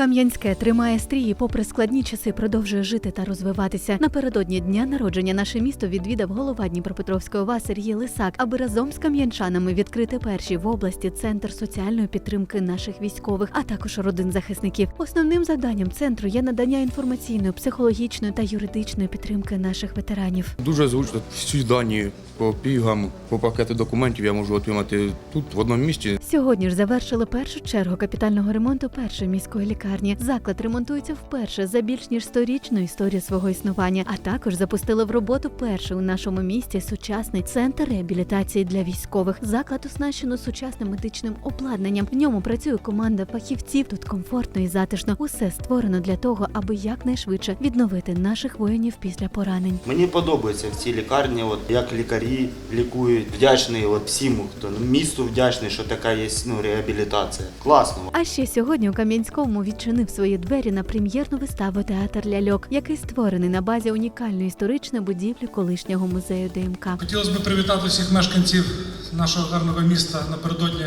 Кам'янське тримає стрій і попри складні часи продовжує жити та розвиватися. Напередодні дня народження наше місто відвідав голова Дніпропетровської ОВА Сергій Лисак, аби разом з кам'янчанами відкрити перший в області центр соціальної підтримки наших військових, а також родин захисників. Основним завданням центру є надання інформаційної, психологічної та юридичної підтримки наших ветеранів. Дуже зручно всі дані по пігам, по пакету документів я можу отримати тут в одному місці. Сьогодні ж завершили першу чергу капітального ремонту першої міської лікарні. Заклад ремонтується вперше за більш ніж сторічну історію свого існування, а також запустили в роботу перший у нашому місті сучасний центр реабілітації для військових. Заклад оснащено сучасним медичним обладнанням. В ньому працює команда фахівців. Тут комфортно і затишно. Усе створено для того, аби якнайшвидше відновити наших воїнів після поранень. Мені подобається в цій лікарні, от як лікарі лікують. Вдячний от всім, хто місту вдячний, що така є ну, реабілітація. Класно. А ще сьогодні у Кам'янському відчинив свої двері на прем'єрну виставу театр ляльок, який створений на базі унікальної історичної будівлі колишнього музею ДМК. Хотілося б привітати всіх мешканців нашого гарного міста напередодні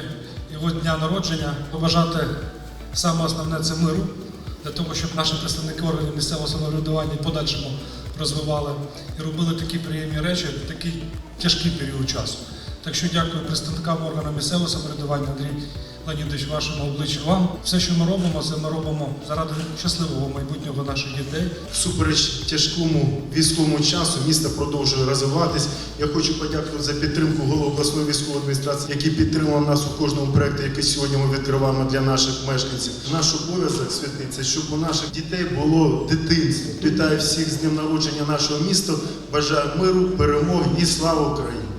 його дня народження, побажати саме основне це миру, для того, щоб наші представники органів місцевого самоврядування подальшому розвивали і робили такі приємні речі такий тяжкий період часу. Так що дякую представникам органів місцевого самоврядування, Андрій Леонідович, вашому обличчю вам. Все, що ми робимо, це ми робимо заради щасливого майбутнього наших дітей. Всупереч тяжкому військовому часу місто продовжує розвиватись. Я хочу подякувати за підтримку голови обласної військової адміністрації, які підтримали нас у кожному проєкті, який сьогодні ми відкриваємо для наших мешканців. Наш обов'язок святий це щоб у наших дітей було дитинство. Вітаю всіх з днем народження нашого міста. Бажаю миру, перемоги і слава Україні!